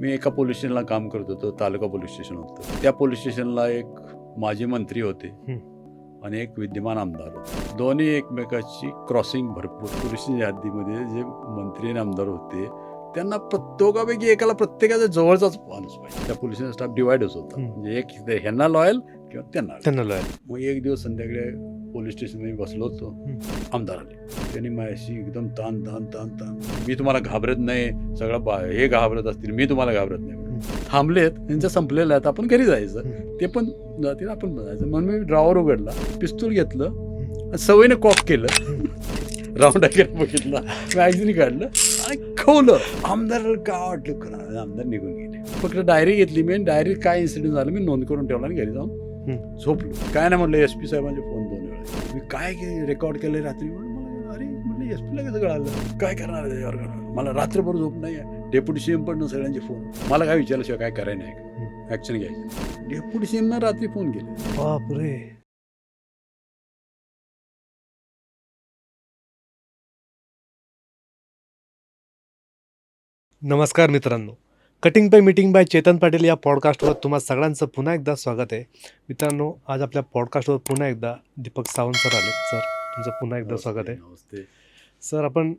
मी एका पोलीस स्टेशनला काम करत होतो तालुका पोलीस स्टेशन होतं. त्या पोलीस स्टेशनला एक माजी मंत्री होते आणि एक विद्यमान आमदार होते. दोन्ही एकमेकाची क्रॉसिंग भरपूर. पोलीस यादीमध्ये जे मंत्री आणि आमदार होते त्यांना प्रत्येकापैकी एकाला प्रत्येकाचा जवळचाच माणूस पाहिजे. त्या पोलीस स्टाफ डिवाइडच होता. म्हणजे एक ह्यांना लॉयल किंवा त्यांना. त्यांना लॉयल मग एक दिवस संध्याकाळी पोलीस स्टेशनमध्ये बसलो होतो. आमदार आले. त्यांनी माझ्याशी एकदम ताण ताण ताण ताण. मी तुम्हाला घाबरत नाही सगळं बा हे घाबरत असतील मी तुम्हाला घाबरत नाही थांबलेत त्यांचं संपलेलं आहे आपण घरी जायचं. ते पण जातील आपण पण जायचं. म्हणून मी ड्रॉवर उघडला पिस्तूल घेतलं आणि सवयीने कॉक केलं. राऊंड केलं बघितला. मॅगझिन काढलं आणि खवलं. आमदार का वाटलं खरं आमदार निघून गेले. फक्त डायरी घेतली मी डायरी काय इन्सिडेंट झालं मी नोंद करून ठेवला आणि घरी जाऊन. झोपलो. काय नाही म्हटलं एस पी साहेबांचे फोन मी काय रेकॉर्ड केलं रात्री? म्हणून मला अरे म्हटलं एस पीला कसं कळालं? काय करणार आहे त्याच्यावर मला रात्रभर झोप नाही आहे. डेप्युटी सीएम पण सगळ्यांचे फोन मला काय विचारल्याशिवाय काय करायला नाही. ऍक्शन घ्यायची. डेप्युटी सीएमना रात्री फोन केले. बापरे. नमस्कार मित्रांनो. Cutting by meeting by Chetan Patil या पॉडकास्टवर तुम्हा सगळ्यांचं पुन्हा एकदा स्वागत आहे. मित्रांनो आज आपल्या पॉडकास्टवर पुन्हा एकदा दीपक सावंत सर आले. सर तुमचं पुन्हा एकदा स्वागत आहे. सर आपण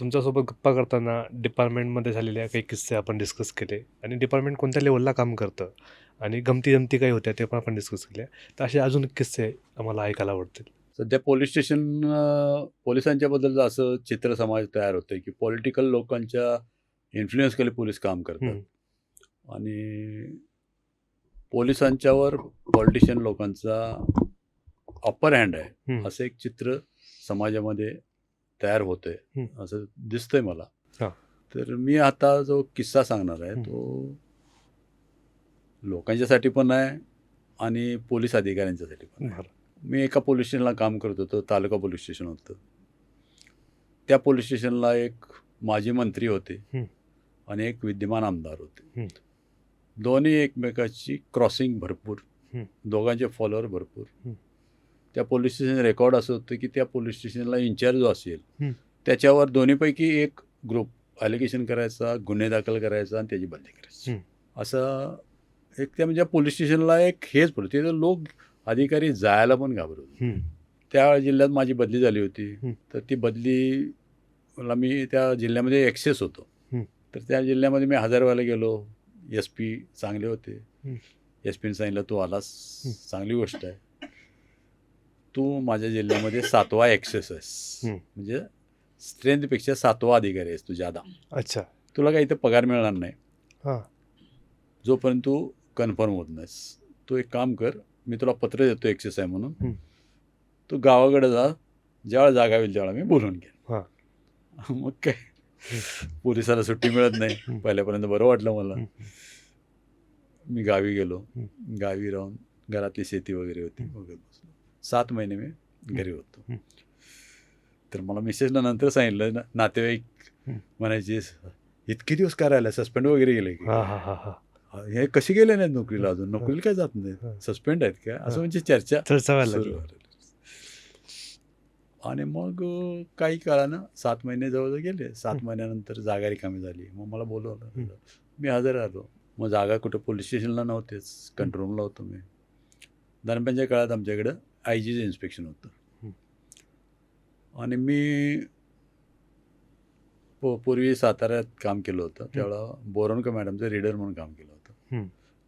तुमच्यासोबत गप्पा करताना डिपार्टमेंटमध्ये झालेल्या काही किस्से आपण डिस्कस केले आणि डिपार्टमेंट कोणत्या लेवलला काम करतं आणि गमती जमती काही होत्या ते पण आपण डिस्कस केल्या तर असे अजून किस्से आम्हाला ऐकायला आवडतील. सध्या पोलीस स्टेशन अं, पोलिसांच्या बद्दलचं असं चित्र समाज तयार होतंय की पॉलिटिकल लोकांच्या इन्फ्लुएन्स खाली पोलीस काम करतात. आणि पोलिसांच्यावर पॉलिटिशियन लोकांचा अप्पर हँड आहे. असं एक चित्र समाजामध्ये तयार होतंय. असं दिसतंय मला. तर मी आता जो किस्सा सांगणार आहे. तो लोकांच्यासाठी पण आहे आणि पोलीस अधिकाऱ्यांच्यासाठी पण मी एका पोलीस स्टेशनला काम करत होतो तालुका पोलीस स्टेशन होतं त्या पोलीस स्टेशनला एक माजी मंत्री होते आणि एक विद्यमान आमदार होते. दोन्ही एकमेकाची क्रॉसिंग भरपूर. दोघांचे फॉलोअर भरपूर. त्या पोलीस स्टेशन रेकॉर्ड असं होतं की त्या पोलीस स्टेशनला इन्चार्ज जो असेल. त्याच्यावर दोन्हीपैकी एक ग्रुप ॲलिगेशन करायचा गुन्हे दाखल करायचा आणि त्याची बंदी करायची. असं एक त्या म्हणजे पोलीस स्टेशनला एक हेच पडतं तिथं लोक अधिकारी जायला पण घाबरत. त्या जिल्ह्यात माझी बदली झाली होती. तर ती बदलीला मी त्या जिल्ह्यामध्ये एक्सेस होतो. तर त्या जिल्ह्यामध्ये मी हजार वेळेला गेलो. एस पी चांगले होते. एस पीने सांगितलं तू आलास. चांगली गोष्ट आहे. तू माझ्या जिल्ह्यामध्ये सातवा एक्सेस आहेस. म्हणजे स्ट्रेंथपेक्षा सातवा अधिकारी आहेस तू जादा अच्छा. तुला काही इथं पगार मिळणार नाही. हां. जोपर्यंत तू कन्फर्म होत नाहीस. तू एक काम कर मी तुला पत्र देतो एक्सेस आहे म्हणून. तू गावाकडे जा. ज्यावेळा जागा होईल त्यावेळा मी बोलून घेईन. मग काय? पोलिसाला सुट्टी मिळत नाही. पहिल्यापर्यंत बरं वाटलं मला. मी गावी गेलो. गावी राहून घरातली शेती वगैरे होती. बघत बसलो सात महिने मी घरी होतो. तर मला मिसेसला नंतर सांगितलं ना नातेवाईक. म्हणायचे इतके दिवस काय राहिला सस्पेंड वगैरे गेले की हां हां हां हां हे कशी गेले नाहीत नोकरीला अजून नोकरीला काय जात नाही. सस्पेंड आहेत का. असं म्हणजे चर्चा चर्चा व्हायला सुरू लागली झालेली. आणि मग काही काळानं सात महिने जवळजवळ गेले. सात. महिन्यानंतर जागा रिकामी झाली. मग मला. बोलवलं मी हजर आलो मग जागा कुठं पोलीस स्टेशनला नव्हतेच. कंट्रोलला होतो मी. दरम्यानच्या काळात आमच्याकडं आय जीचं इन्स्पेक्शन होतं. आणि मी पू- पूर्वी साताऱ्यात काम केलं होतं. त्यावेळेला बोरवणकर मॅडमचं रीडर म्हणून काम केलं होतं.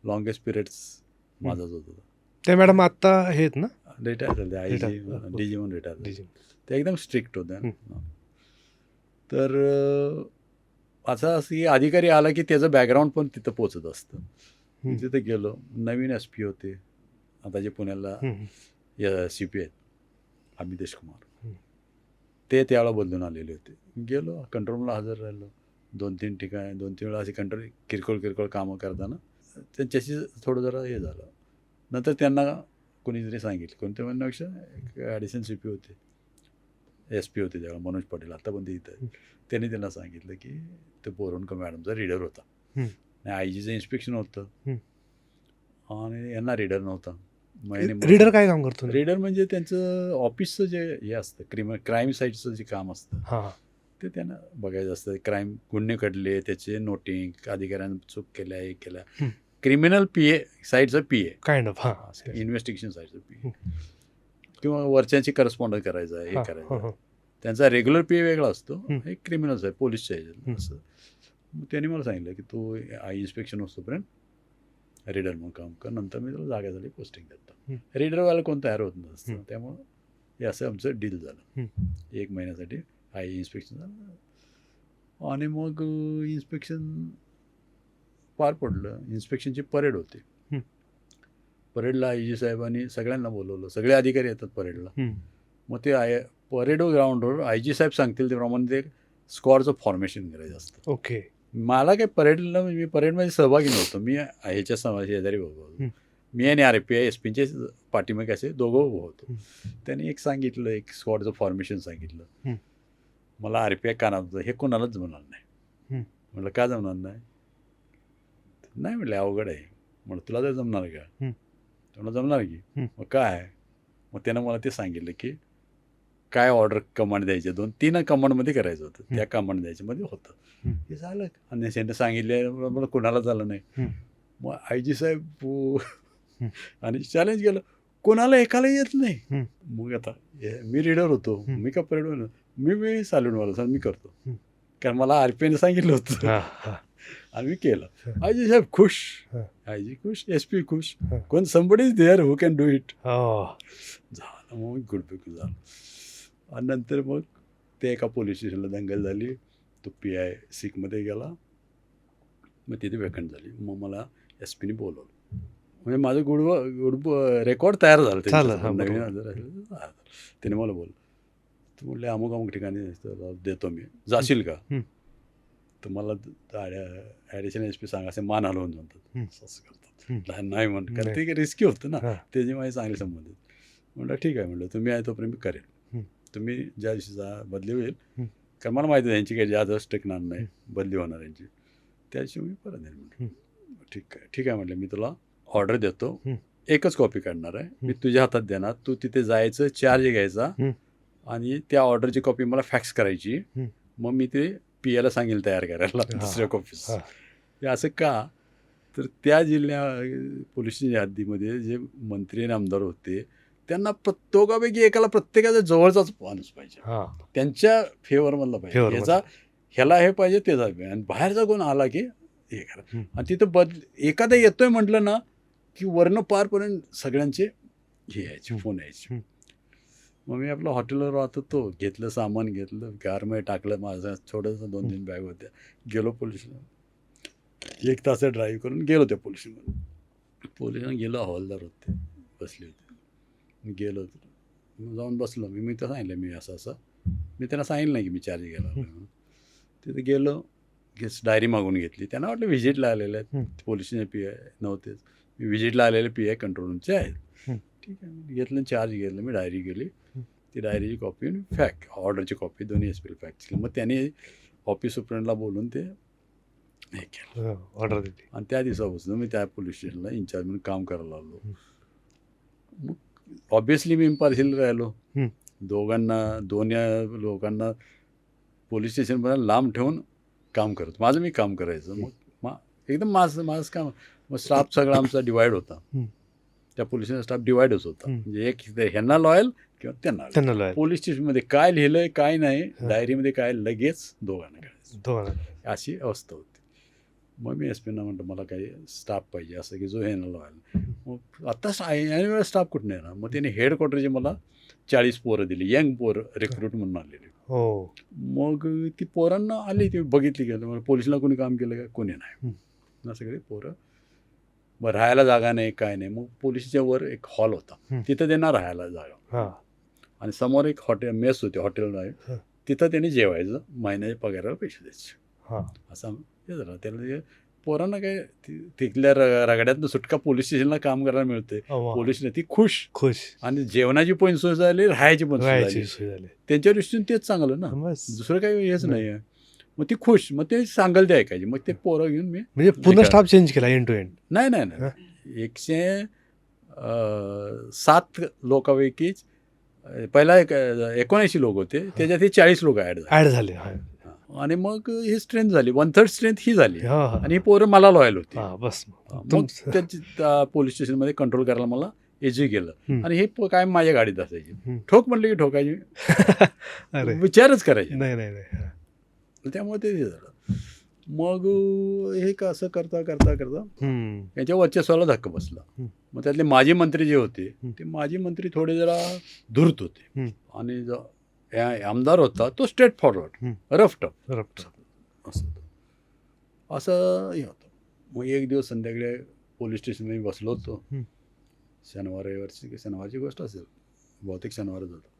लॉंगेस्ट पिरियड्स माझाच होतं ते. मॅडम आता हे आहेत ना? रिटायर झाले आय जी. डी जी म्हणून रिटायर. ते एकदम स्ट्रिक्ट होत्या हं. तर असं असं की अधिकारी आला की त्याचं बॅकग्राऊंड पण तिथं पोचत असतं. तिथं गेलो नवीन एस पी होते आता जे पुण्याला. सी पी आहेत अमितेश कुमार. ते त्यावेळेला बदलून आलेले होते गेलो कंट्रोलला हजर राहिलो दोन तीन ठिकाणी दोन तीन वेळा असे कंट्रोल किरकोळ किरकोळ कामं करताना त्यांच्याशी थोडं जरा हे झालं नंतर त्यांना कोणीतरी सांगितलं. कोणत्या म्हणण्यापेक्षा एक ॲडिशन सी पी होते. एस पी होते त्यावेळेला मनोज पाटील आता पण ते इथं. त्यांनी त्यांना सांगितलं की ते बोरवणकर मॅडमचा रीडर होता. आणि आय जीचं इन्स्पेक्शन होतं. हं. आणि यांना रीडर नव्हता. मग रीडर काय काम करतो? रीडर म्हणजे त्यांचं ऑफिसचं जे हे असतं क्रिम क्राईम साईटचं जे काम असतं ते त्यांना बघायचं असतं. क्राईम गुन्हे घडले त्याचे नोटिंग अधिकाऱ्यानं चूक केल्या हे केल्या. क्रिमिनल पी ए साईडचं पी ए काइंड ऑफ हां इन्व्हेस्टिगेशन साईडचं पी ए किंवा वरच्यांची करस्पॉन्डन्स करायचं आहे हे करायचं. त्यांचा रेग्युलर पी ए वेगळा असतो हं. क्रिमिनल्स आहे पोलीसच्या ह्याच्यात. असं मग त्यांनी मला सांगितलं की तू आय इन्स्पेक्शन असतोपर्यंत रीडर म्हणून काम कर नंतर मी तुला जागा झाली पोस्टिंग देतो. रीडरवाला कोण तयार होत नसतं. त्यामुळं हे असं आमचं डील झालं. एक महिन्यासाठी आय इन्स्पेक्शन झालं आणि मग इन्स्पेक्शन पार पडलं इन्स्पेक्शनची परेड होती. परेडला आय जी साहेबांनी सगळ्यांना बोलवलं सगळे अधिकारी येतात परेडला. मग ते आय परेड ग्राउंडवर आय जी साहेब सांगतील त्याप्रमाणे ते स्क्वॉडचं फॉर्मेशन करायचं असतं ओके मला काही परेडला मी परेडमध्ये सहभागी नव्हतो मी ह्याच्या समाज शेजारी हं. मी आणि आर पी आय एस पीचे पाठीमागे असे दोघं उभं होतो. त्यांनी एक सांगितलं एक स्क्वॉडचं फॉर्मेशन सांगितलं. मला आर पी आय कानात हे कोणालाच जमणार नाही. म्हटलं का जमणार नाही नाही म्हटलं अवघड आहे म्हटलं तुला तर जमणार का. तुला जमणार की. मग काय मग त्यानं मला ते सांगितलं की काय ऑर्डर कमांड द्यायचे दोन तीन कमांडमध्ये करायचं होतं. त्या कमांड द्यायच्यामध्ये होतं हं. झालं आणि त्यांनी सांगितले मला कोणाला झालं नाही. मग आय जी साहेब. आणि चॅलेंज केलं कोणाला एकाला येत नाही. मग आता मी रीडर होतो. मी का परेड मी मी सालूनवाला सर मी करतो. कारण मला आर पी आयने सांगितलं होतं हां हां मी केलं. हं. आय जी साहेब खुश. हं. आय जी खुश एस पी खुश. कोण somebody is there who can do it झालं मग गुड बिकून झालं. आणि नंतर मग ते एका पोलीस स्टेशनला दंगल झाली. तो पी आय सिकमध्ये गेला. मग तिथे वेकंट झाली. मग मला एस पीने बोलवलं. म्हणजे माझं गुड गुड रेकॉर्ड तयार झालं नवीन. त्याने मला बोललं. तू म्हणले अमुक अमुक ठिकाणी देतो मी. जाशील का? मला ॲडिशनल एस पी सांगा असे मान हलवून म्हणतात. हं. असं करतात. नाही म्हण कारण. ते रिस्की होतं ना. त्याचे माझे चांगले संबंध आहेत. म्हटलं ठीक आहे म्हटलं तुम्ही आहे तोपर्यंत मी करेल. तुम्ही ज्या दिवशी जा बदली होईल. कारण मला माहिती आहे यांची काही जादच टिकणार नाही. बदली होणार यांची त्या दिवशी मी परत येईल म्हटलं ठीक आहे ठीक आहे म्हटलं मी तुला ऑर्डर देतो. एकच कॉपी काढणार आहे. मी तुझ्या हातात देणार. तू तिथे जायचं चार्ज घ्यायचा. आणि त्या ऑर्डरची कॉपी मला फॅक्स करायची. मग मी ते पी एला सांगेल तयार करायला. दुसऱ्या हां. हे असं का तर त्या जिल्ह्या पोलिसच्या हद्दीमध्ये जे मंत्री आणि आमदार होते त्यांना प्रत्येकापैकी एकाला प्रत्येकाचा जवळचाच माणूस पाहिजे त्यांच्या फेवरमधला पाहिजे याचा ह्याला हे पाहिजे त्याचा पाहिजे आणि बाहेरचा कोण आला की हे करा. आणि तिथं बद एखादा येतोय म्हटलं ना की वर्ण पारपर्यंत सगळ्यांचे हे यायचे. फोन यायचे. मग मी आपलं हॉटेलवर राहत होतो घेतलं सामान घेतलं कारमध्ये टाकलं माझं छोटंसं दोन तीन बॅग होत्या. गेलो पोलीस एक तास ड्राईव्ह करून गेलो त्या पोलिसमध्ये पोलिसांना गेलो हवालदार होते बसले होते. मी गेलो मग जाऊन बसलो. मी मी तर सांगितलं मी असं असं. मी त्यांना सांगितलं नाही की मी चार्ज गेला. तिथे गेलो गेस डायरी मागून घेतली. त्यांना वाटलं व्हिजिटला आलेले. आहेत. पोलिसचे पी आय नव्हतेच. मी व्हिजिटला आलेले पी आय कंट्रोल रूमचे आहेत. ठीक आहे. मी घेतलं चार्ज घेतलं मी डायरी गेली. हं. ती डायरीची कॉपी आणि फॅक ऑर्डरची कॉपी दोन्ही एस पी फॅक्स केली मग त्यांनी ऑफिस सुप्रिंटला बोलून ते हे केलं. ऑर्डर दिली. आणि त्या दिवसापासून मी त्या पोलीस स्टेशनला इंचार्ज म्हणून काम करायला लागलो. हं. मग ऑब्विसली मी इम्पार्शियल राहिलो. हं. दोघांना दोन्ही लोकांना पोलीस स्टेशनपर्यंत लांब ठेवून काम करत. माझं मी काम करायचं. मग मा एकदम माझं माझं काम. मग स्टाफ सगळा आमचा डिवाईड होता. हं. त्या पोलीस स्टाफ डिवाईडच होता. हं. म्हणजे एक ह्यांना लॉयल किंवा त्यांना. त्यांना लॉयल. पोलीस स्टेशनमध्ये काय लिहिलंय काय नाही. डायरीमध्ये काय लगेच दोघांना दोघांना. अशी अवस्था होती. मग मी एस पीना म्हणतो मला काही स्टाफ पाहिजे असं की जो हे ना लावायला मग आत्ताच वेळा स्टाफ कुठं येणार? मग त्याने हेडक्वार्टरचे मला चाळीस पोरं दिली यंग पोरं रिक्रूट म्हणून आलेले. हो. मग ती पोरांना आली ती बघितली गेलं. पोलिसला कोणी काम केलं का? कोणी नाही. ना सगळे पोरं मग राहायला जागा नाही काय नाही. मग पोलिसच्या वर एक हॉल होता. तिथं त्यांना राहायला जागा. हां. आणि समोर एक हॉटेल मेस होती हॉटेल. तिथं त्यांनी जेवायचं महिन्याच्या पगाराला पैसे द्यायचे. हां. असं हे झालं. त्याला ते पोरांना काय तिथल्या र- रगड्यातनं सुटका पोलीस स्टेशनला काम करायला मिळते. पोलीस ती खुश. खुश. आणि जेवणाची पण सोय झाली राहायची पण सोय झाली. त्यांच्या दृष्टीने तेच चांगलं ना. दुसरं काही हेच नाही. मग ती खुश मग ते सांगाल ते ऐकायची मग ते पोरं घेऊन मी म्हणजे पूर्ण स्टाफ चेंज केला एंड टू एंड नाही नाही नाही. एकशे सात लोकांपैकी अं, पहिला एक एकोणऐंशी लोक होते. त्याच्यात हे चाळीस लोक ॲड ऍड झाले. आणि मग ही स्ट्रेंथ झाली. वन थर्ड स्ट्रेंथ ही झाली. आणि ही पोरं मला लॉयल होती. बस मग. त्यांची त्या पोलीस स्टेशनमध्ये कंट्रोल करायला मला एजी हम्म. आणि हे काय माझ्या गाडीत असायची. ठोक म्हणले की ठोकायची. विचारच करायचे. नाही नाही नाही. त्यामुळे ते हे झालं मग हे का असं करता करता करता. यांच्या वर्चस्वाला धक्का बसला. मग त्यातले माजी मंत्री जे होते. ते माजी मंत्री थोडे जरा धूर्त होते. आणि जो या- आमदार होता तो स्ट्रेट फॉरवर्ड हम्म. रफ. असं. असं हे होतं मग एक दिवस संध्याकाळी पोलीस स्टेशनमध्ये मी बसलो होतो. शनिवार रविवारची शनिवारची गोष्ट असेल बहुतेक शनिवारच होतं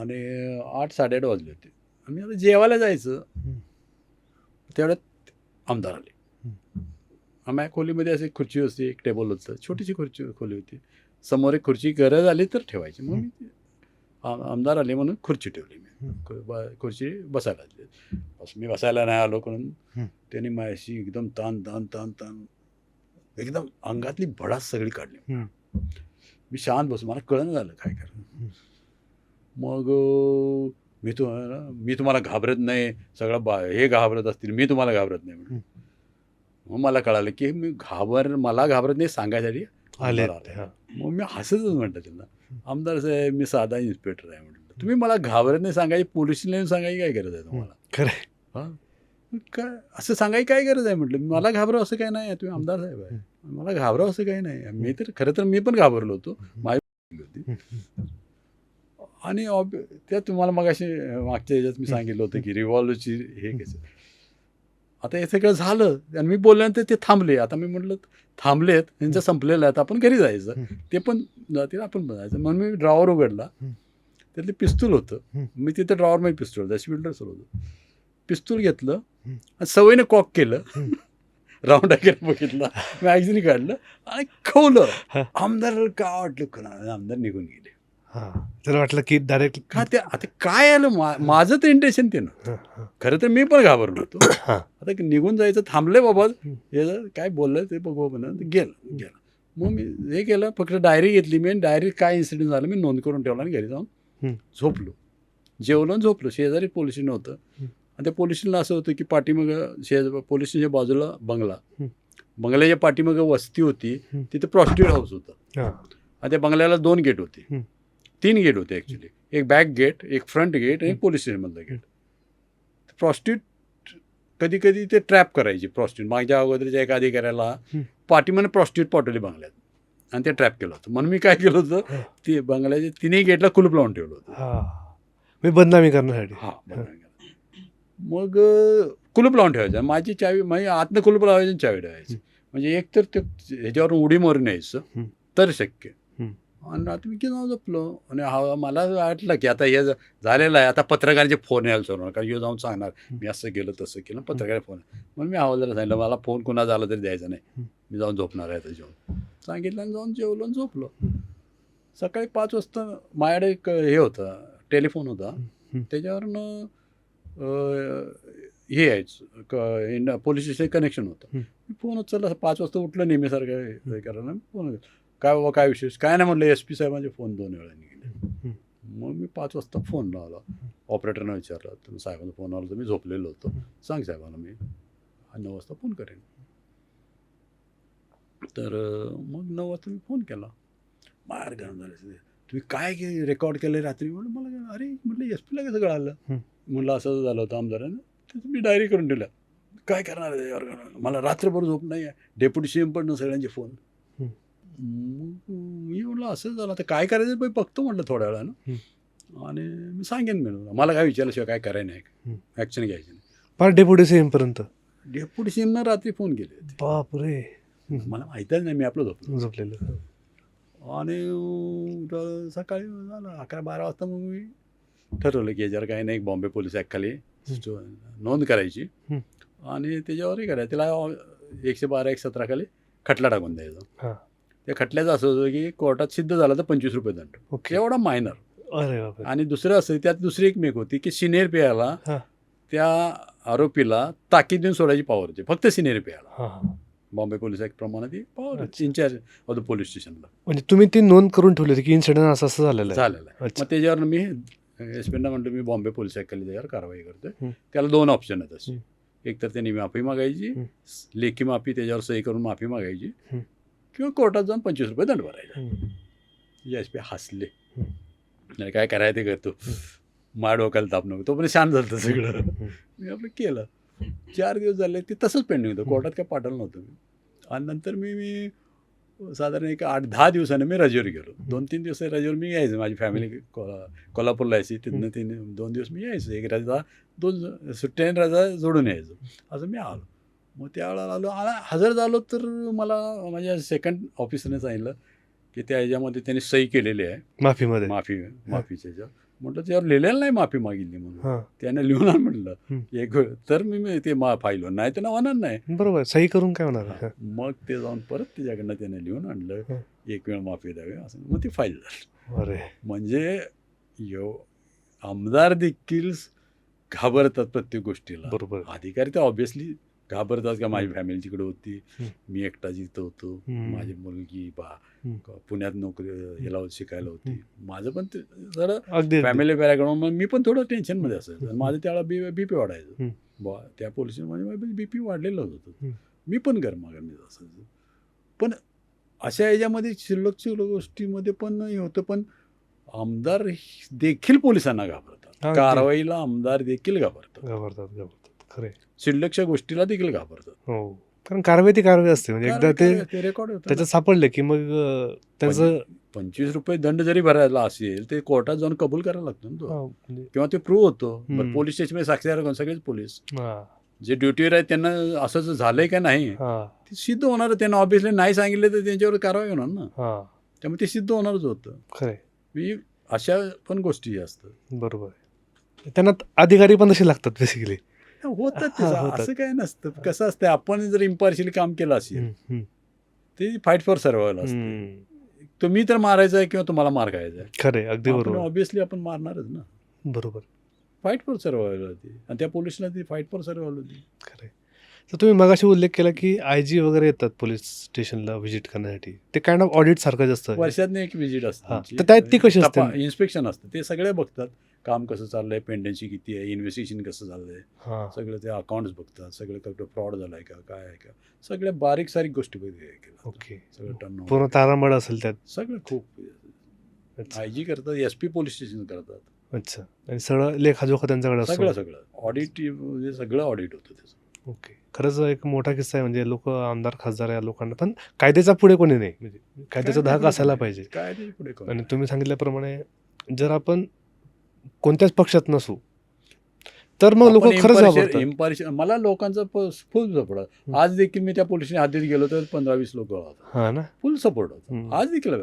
आणि आठ साडेआठ वाजले होते आणि आता जेवायला जायचं. तेवढ्यात आमदार आले. आम्ही खोलीमध्ये अशी खुर्ची होती एक टेबल होतं छोटीशी खुर्ची खोली होती समोर एक खुर्ची गरज आली तर ठेवायची मग मी आमदार आले म्हणून खुर्ची ठेवली मी खुर्ची बसायला. बस मी बसायला नाही आलो म्हणून हम्म. त्यांनी माझ्याशी एकदम ताण ताण ताण ताण एकदम अंगातली भडास सगळी काढली. मी शांत बसलो मला कळलं झालं काय करणं. मग मी तुम्हाला मी तुम्हाला घाबरत नाही सगळं बा हे घाबरत असतील मी तुम्हाला घाबरत नाही म्हणून. मग मला कळालं की मी घाबर मला घाबरत नाही सांगायसाठी आले ते. मग मी हसतच म्हटलं त्यांना. आमदार साहेब मी साधा इन्स्पेक्टर आहे म्हटलं तुम्ही मला घाबरत नाही सांगायची पोलिसला येऊन सांगायची काय गरज आहे तुम्हाला? खरंय हा. काय असं सांगायची काय गरज आहे म्हटलं? मला घाबरावं असं काय नाही तुम्ही आमदार साहेब आहे. मला घाबरावं असं काही नाही. मी तर खरं तर मी पण घाबरलो होतो. माझी होती. आणि ऑब- त्यात तुम्हाला मग अशी मागच्या ह्याच्यात मी सांगितलं होतं की रिव्हॉल्वरची हे कसं आता हे सगळं झालं आणि मी बोलल्यानंतर ते थांबले. आता मी म्हटलं थांबलेत त्यांचं संपलेलं आहे आता आपण घरी जायचं. ते पण जातील आपण पण जायचं. म्हणून मी ड्रॉवर उघडला. त्यातले पिस्तूल होतं. मी तिथं ड्रॉवरमध्ये पिस्तूल होतं शिल्डर होतं. पिस्तूल घेतलं. आणि सवयीनं कॉक केलं. राऊंड वगैरे बघितला. मॅगझिन काढलं आणि खवलं. आमदार का वाटलं आमदार निघून गेले. त्याला वाटलं की डायरेक्ट का ते आता काय आलं मा- माझं तर इंटेन्शन ते ना खरं तर मी पण घाबरलो होतो हा. आता निघून जायचं थांबले बाबा. हे काय बोललं ते बघू म्हणून गेलं गेलं मग मी हे केलं फक्त डायरी घेतली मी आणि डायरीत काय इन्सिडेंट झालं मी नोंद करून ठेवला आणि घरी जाऊन. झोपलो जेवलो झोपलो शेजारी पोलीस स्टेशन होतं. आणि त्या पोलीस स्टेशनला असं होतं की पाठीमागं शेज पोलीस स्टेशनच्या बाजूला बंगला. बंगल्याच्या पाठीमागं वस्ती होती. तिथे प्रॉस्टिट्यूट हाऊस होतं हा. आणि त्या बंगल्याला दोन गेट होते. तीन गेट होते ॲक्च्युली एक बॅक गेट एक फ्रंट गेट आणि एक पोलीस स्टेशनमधलं गेट प्रॉस्टिट्यूट कधी कधी ते ट्रॅप करायची प्रॉस्टिट्यूट मागच्या अगोदरच्या एका अधिकाऱ्याला. पाठीमाने प्रॉस्टिट्यूट पाठवली बंगल्यात. आणि ते ट्रॅप केलं होतं. म्हणून मी काय केलं होतं. ते बंगल्याच्या तिन्ही गेटला कुलूप लावून ठेवलं होतं. हा. मी बदनामी करण्यासाठी. हा मग कुलूप लावून ठेवायचं. माझी चावी माझी आतनं कुलूप लावायची चावी ठेवायची. म्हणजे एक तर ते ह्याच्यावर उडी मारून यायचं. तर शक्य. आणि रात्री मी जाऊन झोपलो. आणि हा मला वाटलं की आता हे ज- झालेलं आहे. आता पत्रकारांचे फोन यायला चालू कारण यो जाऊन सांगणार मी असं केलं तसं केलं. पत्रकार फोन. म्हणून मी हवालदार सांगितलं मला फोन कुणा झाला तरी द्यायचा नाही. मी जाऊन झोपणार आहे आता जेवण. सांगितलं आणि जाऊन जेवलो आणि झोपलो. सकाळी पाच वाजता माझ्याकडे एक हे होतं टेलिफोन होता. त्याच्यावरनं हे यायचं क- इंड- पोलीस स्टेशन कनेक्शन होतं. मी फोन उचलला पाच वाजता उठलं नेहमीसारखं हे करायला. फोन काय बाबा काय विशेष? काय नाही म्हणलं एस पी साहेबांचे फोन दोन वेळाने गेले मग मी पाच वाजता फोन लावला. ऑपरेटरनं विचारलं तर साहेबांचा फोन आला तर मी झोपलेलो होतो. सांग साहेबांना मी. नऊ वाजता फोन करेन. तर मग नऊ वाजता मी फोन केला. बाहेर गरम झालं. तुम्ही काय के रेकॉर्ड केलं रात्री? म्हणून मला अरे म्हटलं एस पीला कसं कळालं? हं. म्हणलं असं झालं होतं आमदारानं. तर मी डायरी करून दिलं काय करणार आहे मला रात्रभर झोप नाही आहे डेप्युटी सी एम पण सगळ्यांचे फोन. मग मी म्हटलं असं झालं. आता काय करायचं? बाई बघतो म्हटलं थोड्या वेळानं. आणि मी सांगेन मी मला काय विचारल्याशिवाय काय करायचं नाही. ॲक्शन घ्यायची नाही. पार डेप्युटी सीएम पर्यंत. डेप्युटी सी एमनं रात्री फोन केले होते. बापरे. मला माहीतच नाही मी आपलं झोपलो. झोपलेलं. आणि सकाळी झालं अकरा बारा वाजता मग मी ठरवलं की याच्यावर काही नाही बॉम्बे पोलीस ॲक्टखाली स्टो- नोंद करायची. आणि त्याच्यावरही करायचं. त्याला एकशे बारा एक सतराखाली खटला टाकून द्यायचा. त्या खटल्याचं असं होतं की कोर्टात सिद्ध झाला तर पंचवीस रुपये दंड. ओके. एवढा मायनर अरे आणि दुसरं असं त्यात दुसरी एक मेक होती की सिनियर पेयाला. त्या आरोपीला ताकीद देऊन सोडायची पॉवर होती. फक्त सिनियर पेयाला बॉम्बे पोलीस ॲक्ट प्रमाणे ती power. In charge of the police स्टेशनला म्हणजे तुम्ही ती नोंद करून ठेवली होती की इन्सिडेंट असं असं झालेलं झालेलं आहे. मग त्याच्यावर मी एस पीना म्हटलं मी बॉम्बे पोलीस खाली त्याच्यावर कारवाई करतोय. त्याला दोन ऑप्शन आहेत असे. एक तर त्यांनी माफी मागायची. लेखी माफी त्याच्यावर सही करून माफी मागायची. किंवा कोर्टात जाऊन पंचवीस रुपये दंड भरायचा. हम्म. एस पी हसले. नाही काय करायचं ते करतो. हं. मा डोक्याला ताप नको. तो पण शांत झालं सगळं. मी आपलं केलं. चार दिवस झाले ते तसंच पेंडिंग होतं. कोर्टात काय पाठवलं नव्हतं मी. आणि नंतर मी मी साधारण एक आठ दहा दिवसाने मी रजेवर गेलो. दोन तीन दिवस रजेवर मी यायचं. माझी फॅमिली कोल्हापूरला यायची. तिथनं तीन दोन दिवस मी यायचो. एक रजा दोन सुट्ट्या रजा जोडून यायचो. असं मी आलो. मग त्यावेळेला आलो. आला हजर झालो तर मला माझ्या सेकंड ऑफिसरने सांगितलं की त्या ह्याच्यामध्ये त्यांनी सही केलेली आहे. माफीमध्ये. माफी माफीच्या ह्याच्यावर. म्हटलं त्यावर लिहिलेलं नाही माफी मागितली म्हणून. त्याने लिहून म्हटलं. एक तर मी ते मा फाईल नाही तर ना होणार नाही. बरोबर सही करून काय होणार? मग ते जाऊन परत त्याच्याकडनं त्याने लिहून आणलं. एक वेळ माफी द्यावी असं. मग ती फाईल झाली. अरे. म्हणजे यो आमदार देखील घाबरतात प्रत्येक गोष्टीला. बरोबर. अधिकारी तर ऑब्विसली घाबरतात का माझी फॅमिली तिकडे होती. मी एकटा जिथं होतो. माझी मुलगी बा. पुण्यात नोकरी याला शिकायला होती माझं पण जरा. फॅमिली बॅकग्राऊंड मग मी पण थोडं टेन्शनमध्ये असायचं आणि माझं त्यावेळेला बी बी पी वाढायचं. बा त्या पोलिसीमध्ये बी पी वाढलेलं होतं. मी पण गरमागरमी असायचं पण अशा याच्यामध्ये शिल्लकच्या गोष्टीमध्ये पण हे होतं पण आमदार देखील पोलिसांना घाबरतात. कारवाईला आमदार देखील घाबरतात घाबरतात घाबरतात खरे शिल्लकच्या गोष्टीला देखील घाबरतात. हो. कारण कारवाई ती कारवाई असते. म्हणजे एकदा ते रेकॉर्ड होतं त्याच्यात सापडले की मग अं, त्यांचं पंचवीस रुपये दंड जरी भरायला असेल ते कोर्टात जाऊन कबूल करायला लागतो ना तो. हा, म्हणजे- किंवा ते प्रूव्ह होतो. पोलीस स्टेशनमध्ये साक्षीदार कोण? सगळेच पोलीस. हा, जे ड्युटीवर आहेत त्यांना असं जर झालंय का नाही हा, ते सिद्ध होणार. आहे. त्यांना ऑब्विसली नाही सांगितलं तर त्यांच्यावर कारवाई होणार ना. हा, त्यामुळे ते सिद्ध होणारच होतं. खरे मी अशा पण गोष्टी असतात. बरोबर आहे. त्यांना अधिकारी पण तसे लागतात बेसिकली होतात हा, त्याचं. असं काय नसतं. कसं असतं आपण जर इम्पार्शियली काम केलं असेल खरे ते फाईट फॉर सर्वायला असतं. तुम्ही तर मारायचं आहे किंवा तुम्हाला मार खायचा आहे. अगदी आपण बरोबर. ऑब्विसली आपण मारणारच ना. बरोबर. फाईट फॉर सर्वायला होती. आणि त्या पोलिसला ती फाईट फॉर सर्वायला होती. खरे तर तुम्ही मगाशी उल्लेख केला की आय जी वगैरे येतात पोलीस स्टेशनला व्हिजिट करण्यासाठी. ते काइंड ऑफ ऑडिट सारखंच असतं. वर्षात एक विजिट असते. तर त्यात ती कशी असते? इन्स्पेक्शन असतं. ते सगळे बघतात. काम कसं चाललंय पेंडन्सी किती आहे इन्व्हेस्टिगेशन कसं चाललंय सगळं ते अकाउंट्स बघतात. सगळं कुठं फ्रॉड झालाय का काय आहे का. सगळ्या बारीक सारीक गोष्टी ओके. सगळं टर्न पूर्ण तारांबळ असेल त्यात. सगळं खूप आय जी करतात एस पी पोलीस स्टेशन करतात. अच्छा. आणि सगळं लेखाजोखा त्यांच्याकडे सगळं सगळं. ऑडिट म्हणजे सगळं ऑडिट होतं त्याचं ओके. खरंच एक मोठा किस्सा आहे म्हणजे लोक आमदार खासदार या लोकांना पण कायद्याचा पुढे कोणी नाही. म्हणजे कायद्याचा काय धाक असायला पाहिजे? आणि तुम्ही सांगितल्याप्रमाणे जर आपण कोणत्याच पक्षात नसू तर मग लोक खरंच impartial- मला लोकांचा फुल सपोर्ट. आज देखील मी त्या पोलिसने हद्दीत गेलो तर पंधरा वीस लोक हा ना फुल सपोर्ट होता. आज देखील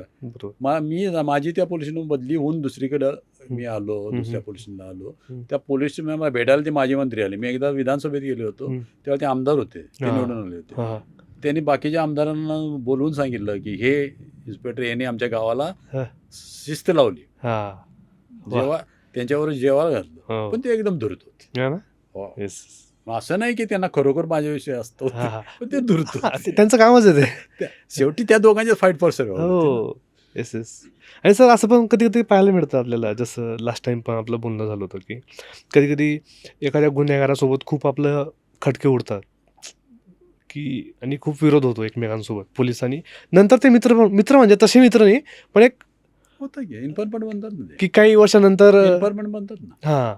मा माझी त्या पोलिसनं बदली होऊन दुसरीकडं मी आलो दुसऱ्या. पोलिसला आलो. त्या पोलीस मला भेटायला ते माजी मंत्री आले मी एकदा विधानसभेत गेलो होतो. तेव्हा ते आमदार होते ते. निवडून आले होते त्यांनी बाकीच्या आमदारांना बोलवून सांगितलं की हे इन्स्पेक्टर यांनी आमच्या गावाला. शिस्त लावली. जेव्हा त्यांच्यावर जेवायला घातलं हो. पण ते एकदम धुरत होते. हा हो. मग असं नाही की त्यांना खरोखर माझ्याविषयी असतो हा हा. पण ते धुरत होते. त्यांचं कामच आहे ते. शेवटी त्या दोघांचे फाईट फॉर सर्व हो. येस येस आणि सर असं पण कधी कधी पाहायला मिळतं आपल्याला जसं लास्ट टाइम पण आपलं बोलणं झालं होतं की कधी कधी एखाद्या गुन्हेगारासोबत खूप आपलं खटके उडतात की आणि खूप विरोध होतो एकमेकांसोबत पोलिसांनी. नंतर ते मित्र पण- मित्र म्हणजे तसे मित्र नाही पण एक होतं की? इन्फॉर्मंट बनतात ना की काही वर्षानंतर इन्फॉर्मंट बनतात ना. हां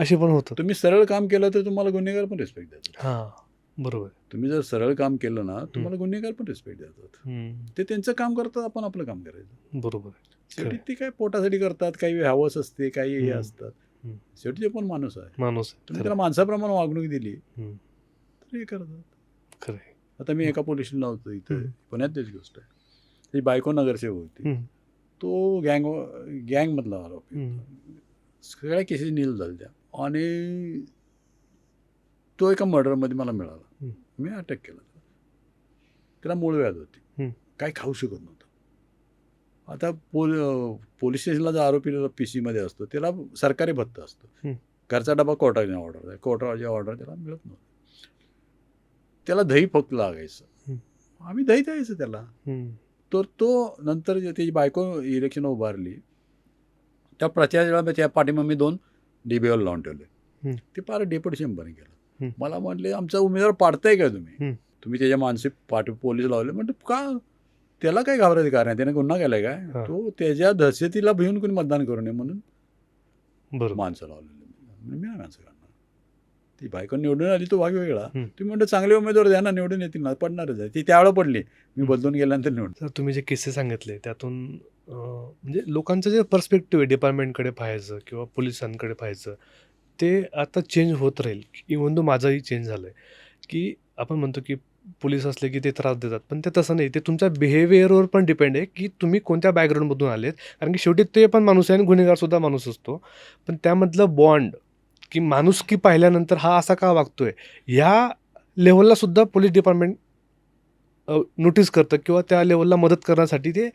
असे पण होतं. तुम्ही सरळ काम केलं तर तुम्हाला गुन्हेगार पण रिस्पेक्ट देतात. हां बरोबर. तुम्ही जर सरळ काम केलं ना तुम्हाला गुन्हेगार पण रिस्पेक्ट देतात. ते त्यांचं काम करतात आपण आपलं काम करायचं. बरोबर शेवटी. ते काय पोटासाठी करतात काही हवस असते काही हे. असतात. शेवटी ते पण माणूस आहे. माणूस. तुम्ही त्याला माणसाप्रमाणे वागणूक दिली. तर हे करतात. खरं. आता मी एका पोलिसला होतो इथं. पुण्यातलीच गोष्ट आहे. ती बायको नगरसेवक होती. तो गँग गँगमधला आरोपी. सगळ्या केसेस नील झाल्या त्या आणि तो एका मर्डरमध्ये मला मिळाला. मी अटॅक केला त्याला मूळ व्याध होती। हं. काय खाऊ शकत नव्हतं आता पोल पोलीस स्टेशनला जो आरोपी पी सीमध्ये असतो। त्याला सरकारी भत्ता असतो. घरचा डबा कोर्टाने ऑर्डर कोर्टाची ऑर्डर त्याला मिळत नव्हतं। त्याला दही फक्त लागायचं. आम्ही दही द्यायचं त्याला। तर तो नंतर त्याची बायको इलेक्शन उभारली त्या प्रचाराला त्या पाठीमागे मी दोन डीबीवर लावून ठेवले. ते फार डेप्युटेशनपणे केलं. हं. मला म्हटले आमचा उमेदवार पाडताय का तुम्ही. तुम्ही त्याच्या मानसिक पाठी पोलीस लावले. म्हणजे का? त्याला काय घाबरायचं कारण त्याने गुन्हा केलाय काय. तो त्याच्या दहशतीला भिवून कोणी मतदान करू नये म्हणून माणसं लावलेली मी माणसं ती बायको निवडून आली तो भाग वेगळा. तुम्ही म्हणतो चांगले उमेदवार द्या ना निवडून येतील ना पडणारच आहे. ती त्यावेळेला पडली. मी. बदलून गेल्यानंतर निवडून. तर तुम्ही जे किस्से सांगितले त्यातून म्हणजे लोकांचं जे पर्स्पेक्टिव्ह आहे डिपार्टमेंटकडे पाहायचं किंवा पोलिसांकडे पाहायचं ते आता चेंज होत राहील. इवन दो माझंही चेंज झालं आहे की आपण म्हणतो की पोलीस असले की ते त्रास देतात पण ते तसं नाही. ते तुमच्या बिहेवियरवर पण डिपेंड आहे की तुम्ही कोणत्या बॅकग्राऊंडमधून आलेत. कारण की शेवटी ते पण माणूस आहे आणि गुन्हेगारसुद्धा माणूस असतो. पण त्यामधलं बॉन्ड की माणुसकी पाहिल्यानंतर हा असा का वागतोय? ह्या लेवलला सुद्धा पोलीस डिपार्टमेंट नोटीस करतं किंवा त्या लेवलला मदत करण्यासाठी ते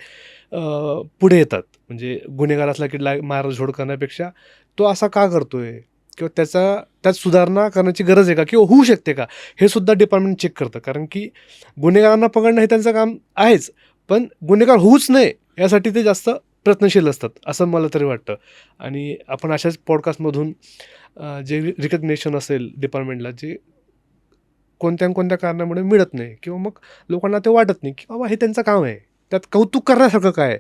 पुढे येतात. म्हणजे गुन्हेगार असला की ला मारझोड करण्यापेक्षा तो असा का करतोय? किंवा त्याचा त्यात सुधारणा करण्याची गरज आहे का? किंवा होऊ शकते का? हे सुद्धा डिपार्टमेंट चेक करतं. कारण की गुन्हेगारांना पकडणं हे त्यांचं काम आहेच. पण गुन्हेगार होऊच नये यासाठी ते जास्त प्रयत्नशील असतात असं मला तरी वाटतं. आणि आपण अशाच पॉडकास्टमधून जे रिकग्नेशन असेल डिपार्टमेंटला जे कोणत्या कोणत्या कारणामुळे मिळत नाही किंवा मग लोकांना ते वाटत नाही की बाबा हे त्यांचं काम आहे. त्यात कौतुक करण्यासारखं काय आहे?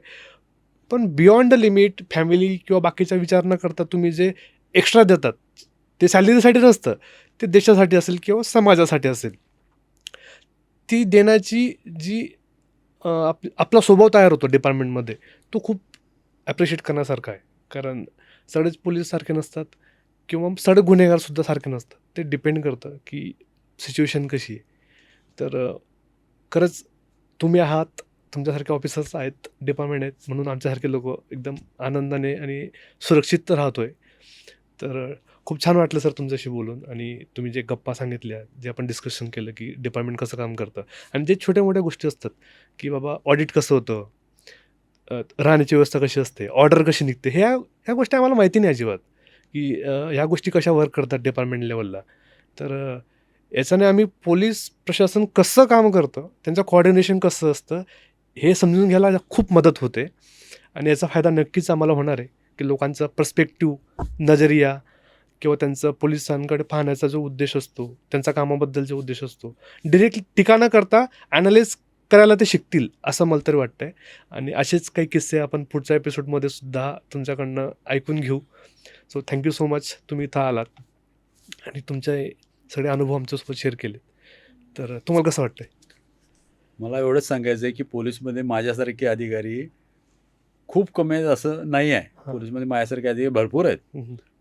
पण बियॉन्ड द लिमिट फॅमिली किंवा बाकीचा विचार न करता तुम्ही जे एक्स्ट्रा देतात ते सॅलरीसाठी नसतं ते देशासाठी असेल किंवा समाजासाठी असेल. ती देण्याची जी आप आपला स्वभाव तयार होतो डिपार्टमेंटमध्ये तो खूप ॲप्रिशिएट करण्यासारखा आहे. कारण सगळेच पोलीस सारखे नसतात किंवा सड गुन्हेगारसुद्धा सारखे नसतं. ते डिपेंड करतं की सिच्युएशन कशी आहे. तर खरंच तुम्ही आहात तुमच्यासारखे ऑफिसर्स आहेत डिपार्टमेंट आहेत म्हणून आमच्यासारखे लोक एकदम आनंदाने आणि सुरक्षित राहतो आहे तर खूप छान वाटलं सर तुमच्याशी बोलून आणि तुम्ही जे गप्पा सांगितल्या जे आपण डिस्कशन केलं की डिपार्टमेंट कसं काम करतं आणि जे छोट्या मोठ्या गोष्टी असतात की बाबा ऑडिट कसं होतं राहण्याची व्यवस्था कशी असते ऑर्डर कशी निघते ह्या ह्या गोष्टी आम्हाला माहिती नाही अजिबात. की ह्या गोष्टी कशा वर्क करतात डिपार्टमेंट लेवलला तर याच्याने आम्ही पोलीस प्रशासन कसं काम करतं त्यांचं कॉर्डिनेशन कसं असतं हे समजून घ्यायला खूप मदत होते. आणि याचा फायदा नक्कीच आम्हाला होणार आहे की लोकांचा पर्स्पेक्टिव्ह नजरिया किंवा त्यांचं पोलिसांकडे पाहण्याचा जो उद्देश असतो त्यांचा कामाबद्दल जो उद्देश असतो डिरेक्ट टीका न करता ॲनालाइज करायला ते शिकतील असं मला तरी वाटतं आहे आणि असेच काही किस्से आपण पुढच्या एपिसोडमध्ये सुद्धा तुमच्याकडनं ऐकून घेऊ. सो थँक्यू सो मच तुम्ही इथं आलात. आणि तुमचे सगळे अनुभव आमच्यासोबत शेअर केले तर तुम्हाला कसं वाटतंय? मला एवढंच सांगायचं आहे की पोलीसमध्ये माझ्यासारखे अधिकारी खूप कमी आहेत असं नाही आहे. पोलीसमध्ये माझ्यासारखे अधिकारी भरपूर आहेत.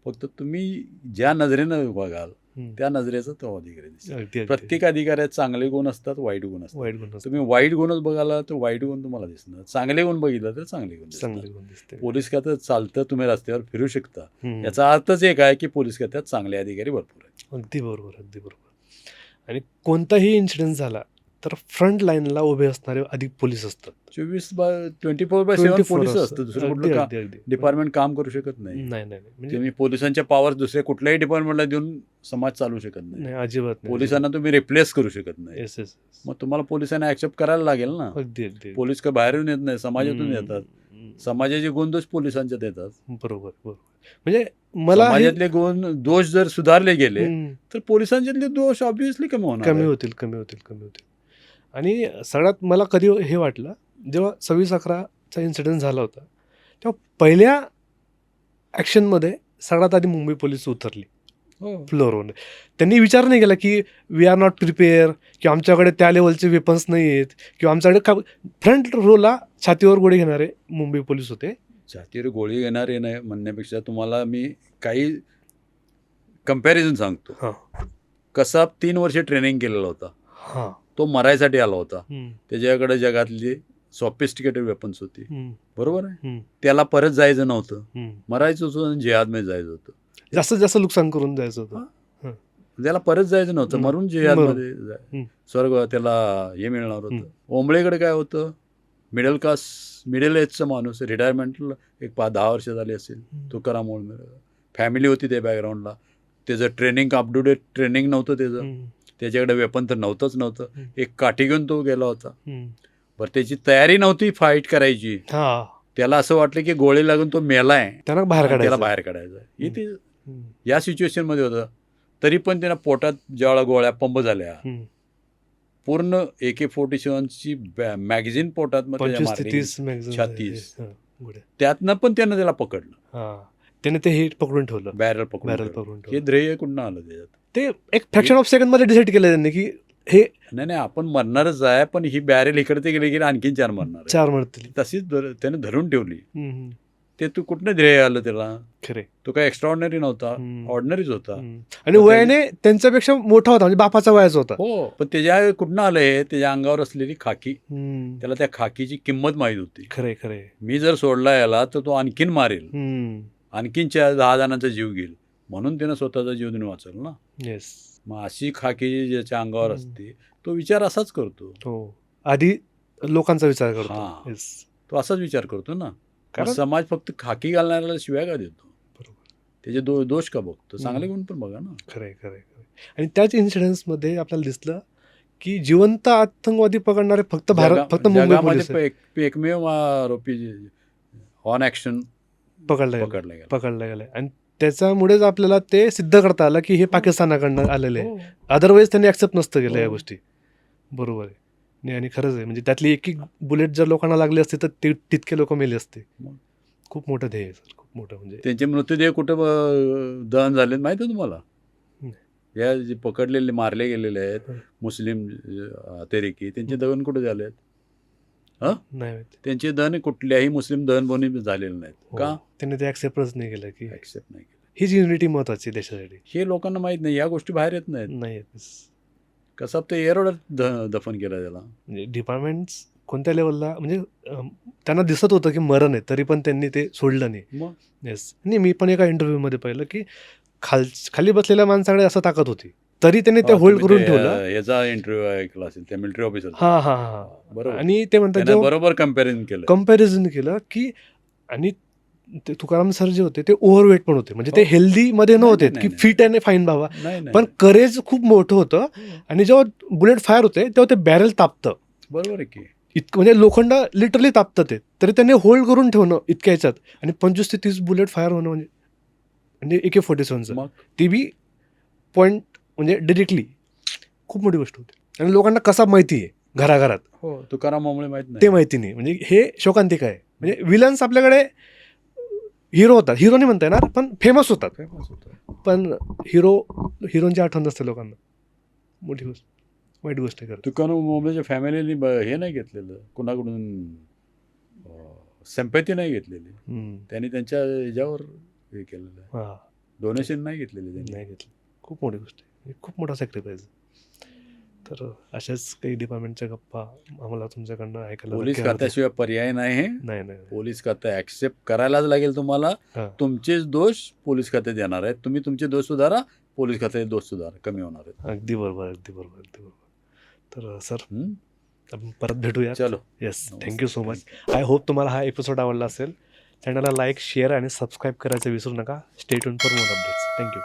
फक्त तुम्ही ज्या नजरेनं बघाल. त्या नजरेचा तो अधिकारी अगदी. प्रत्येक अधिकाऱ्यात चांगले गुण असतात वाईट गुण असतात वाईट गुण. तुम्ही वाईट गुणच बघाला तर वाईट गुण तुम्हाला दिसणार चांगले गुण बघितलं तर चांगले गुण. चांगले गुण दिसते पोलीस खात्यात चालतं तुम्ही रस्त्यावर फिरू शकता. याचा अर्थच एक आहे की पोलीस खात्यात चांगले अधिकारी भरपूर आहेत अगदी बरोबर अगदी बरोबर आणि कोणताही इन्सिडेंट झाला तर फ्रंट लाईनला उभे असणारे अधिक पोलीस असतात. चोवीस by twenty four by seven 24 police असतात. असतं दुसरं. डिपार्टमेंट काम करू शकत नाही. नाही नाही. म्हणजे पोलिसांच्या पॉवर दुसऱ्या कुठल्याही डिपार्टमेंटला देऊन समाज चालू शकत नाही. नाही अजिबात पोलिसांना तुम्ही रिप्लेस करू शकत नाही. मग तुम्हाला पोलिसांना ऍक्सेप्ट करायला लागेल ना? अगदी पोलीस का बाहेरून येत नाही समाजातून येतात. समाजाचे गुण दोष पोलिसांच्यात येतात. बरोबर बरोबर. म्हणजे मला समाजातले गुण दोष जर सुधारले गेले. तर पोलिसांच्यातले दोष ऑब्विसली कमी होणार कमी. होतील कमी होतील कमी होतील. आणि सगळ्यात मला कधी हे वाटलं जेव्हा सव्वीस अकराचा इन्सिडेंट झाला होता तेव्हा पहिल्या ॲक्शनमध्ये सगळ्यात आधी मुंबई पोलीस उतरली. हो. फ्लोअरवर त्यांनी विचार नाही केला की वी आर नॉट प्रिपेअर किंवा आमच्याकडे त्या लेवलचे वेपन्स नाही आहेत किंवा आमच्याकडे का फ्रंट रोला छातीवर गोळी घेणारे मुंबई पोलीस होते. छातीवर गोळी घेणारे नाही म्हणण्यापेक्षा तुम्हाला मी काही कंपॅरिझन सांगतो. हां. कसा तीन वर्ष ट्रेनिंग केलेला होता. हां. तो मरायसाठी आला होता. त्याच्याकडे जगातली सॉफिस्टिकेटेड वेपन्स होती. बरोबर आहे? त्याला परत जायचं नव्हतं. मरायचं होतं जिहादमध्ये जायचं होतं. जास्तीत जास्त नुकसान करून जायचं होतं. त्याला परत जायचं नव्हतं. मरून जिहादमध्ये स्वर्ग त्याला हे मिळणार होतं. ओंबळेकडे काय होतं? मिडल क्लास मिडल एजचा माणूस रिटायरमेंटला एक पाच दहा वर्ष झाली असेल. तुकाराम फॅमिली होती त्या बॅकग्राऊंडला त्याचं training up to date training नव्हतं त्याचं. त्याच्याकडे वेपन तर नव्हतंच नव्हतं. एक काठी घेऊन तो गेला होता. बरं त्याची तयारी नव्हती फाईट करायची. हां. त्याला असं वाटलं की गोळी लागून तो मेलाय त्यांना बाहेर त्याला बाहेर काढायचं हे ते हम्म. या सिच्युएशनमध्ये होतं. तरी पण त्यांना पोटात ज्यावेळेला गोळ्या पंप झाल्या. पूर्ण ए के फोर्टी सेव्हनची मॅगझिन पोटात छत्तीस. हा. त्यातनं पण त्यानं त्याला पकडलं. हा. त्याने ते हिट पकडून ठेवलं. बॅरल पकडून हे ध्येय कुठं आलं त्याच्यात? ते एक फ्रॅक्शन ऑफ सेकंडमध्ये डिसाईड केलं त्यांनी की हे नाही नाही आपण मरणारच आहे पण ही बॅरेल इकडे ते गेले की आणखीन चार मरणार. चार मरतील तशीच धर- त्याने धरून ठेवली हम्म. ते तू कुठनं ध्येय आलं त्याला खरे तो काय एक्स्ट्रॉर्डनरी नव्हता हम्म. ऑर्डिनरीच होता हम्म. आणि वयाने त्यांच्यापेक्षा मोठा होता म्हणजे बापाचा वयाचा होता हो पण त्याच्या कुठनं आलंय त्याच्या अंगावर असलेली खाकी हम्म. त्याला त्या खाकीची किंमत माहीत होती खरे खरे मी जर सोडला याला तर तो आणखीन मारेल हम्म. आणखीन चार दहा जणांचा जीव घेईल म्हणून त्यानं स्वतःचा जीव देऊन वाचल ना. येस मग अशी खाकी ज्याच्या अंगावर. असते तो विचार असाच करतो. हो. आधी लोकांचा विचार करतो. हा. येस तो असाच विचार करतो ना. कारण समाज फक्त खाकी घालणाऱ्याला शिव्या का देतो? बरोबर. त्याचे दो दोष का बघतो? चांगले. गुण पण बघा ना. खरंय खरंय खरंय. आणि त्याच इन्सिडेंट्समध्ये आपल्याला दिसलं की जिवंत आतंकवादी पकडणारे फक्त भारत जगा- फक्त मुंबई जगामध्ये पोलीस आहेत. एक- एकमेव आरोपी ऑन ऍक्शन पकडला गेला. पकडला गेला. पकडला गेलाय आणि त्याच्यामुळेच आपल्याला ते सिद्ध करता आलं की हे पाकिस्तानाकडनं आलेले आहे हो. अदरवाईज त्यांनी ऍक्सेप्ट नसतं केलं या हो. गोष्टी बरोबर आहे नाही आणि खरंच आहे म्हणजे त्यातली एक एक बुलेट जर लोकांना लागली असते तर ते तितके लोक मेले असते. खूप मोठं ध्येय आहे सर खूप मोठं म्हणजे त्यांचे मृतदेह कुठं दहन झाले माहिती आहे तुम्हाला. या जे पकडलेले मारले गेलेले आहेत हं. मुस्लिम अतिरेकी त्यांचे दहन कुठे झाले आहेत नाही. त्यांचे दहन कुठल्याही मुस्लिम दहन बोनी झालेले नाहीत. हो. का? त्यांनी ते ऍक्सेप्टच नाही केलं की ऍक्सेप्ट नाही केलं. हीच युनिटी महत्वाची देशासाठी. हे लोकांना माहीत नाही या गोष्टी बाहेर येत नाहीत. नाही. कसं ते एरोडात दफन केलं त्याला? म्हणजे डिपार्टमेंट्स कोणत्या लेवलला म्हणजे त्यांना दिसत होतं की मरण आहे तरी पण त्यांनी ते सोडलं नाही. मग? येस नाही मी पण एका इंटरव्ह्यूमध्ये पाहिलं की खाल खाली बसलेल्या माणसाकडे असं ताकद होती. तरी त्यांनी ते हा, होल्ड करून ठेवलं. याचा इंटरव्ह्यू ऐकला असेल त्या मिलिटरी ऑफिसर हा हा हा. बरोबर. आणि ते म्हणतात बरोबर कंपॅरिझन केलं. कंपॅरिझन केलं की आणि ते तुकाराम सर जे होते ते ओव्हरवेट पण होते. म्हणजे ते हो. हेल्दी मध्ये नाही, नव्हते की. फिट आणि फाईन बाबा. पण करेज खूप मोठं होतं. आणि जेव्हा बुलेट फायर होते तेव्हा ते बॅरेल तापतं. बरोबर आहे की. इतकं म्हणजे लोखंड लिटरली तापतं ते. तरी त्यांनी होल्ड करून ठेवणं इतक्या ह्याच्यात. आणि पंचवीस ते तीस बुलेट फायर होणं म्हणजे म्हणजे ए के फोर्टी सेवनचं ती बी पॉईंट म्हणजे डिरेक्टली खूप मोठी गोष्ट होती. आणि लोकांना कसा माहिती आहे घराघरात? हो. तुकारामामुळे माहीत नाही. ते माहिती नाही. म्हणजे हे शोकांतिक आहे. म्हणजे विलन्स आपल्याकडे हिरो होतात. हिरो नाही म्हणता येणार पण फेमस होतात. होतं. पण हिरो हिरोची आठवण नसते लोकांना. मोठी गोष्ट. वाईट गोष्ट आहे खरं तुकाराम मोबळ्याच्या फॅमिलीने हे नाही घेतलेलं. कुणाकडून सेम्पॅथी नाही घेतलेली. त्यांनी त्यांच्या ह्याच्यावर हे केलेलं आहे. हा. डोनेशन नाही घेतलेली त्यांनी. नाही घेतलं. खूप मोठी गोष्ट आहे. म्हणजे खूप मोठा सॅक्रिफाईस तर अशाच काही डिपार्टमेंटच्या गप्पा आम्हाला तुमच्याकडनं ऐकायला पोलीस. खात्याशिवाय पर्याय नाही हे नाही नाही. पोलीस खातं ऍक्सेप्ट करायलाच लागेल तुम्हाला. हा. तुमचेच दोष पोलीस खात्यात येणार आहेत. तुम्ही तुमचे दोष सुधारा पोलीस खात्याचे दोष सुधारा. कमी होणार आहेत. अगदी बरोबर अगदी बरोबर अगदी बरोबर. तर सर? आपण परत भेटूया चलो. Yes. Thank you so much I hope तुम्हाला हा एपिसोड आवडला असेल. चॅनलला लाईक शेअर आणि सबस्क्राईब करायचं विसरू नका. Stay tune for more updates thank you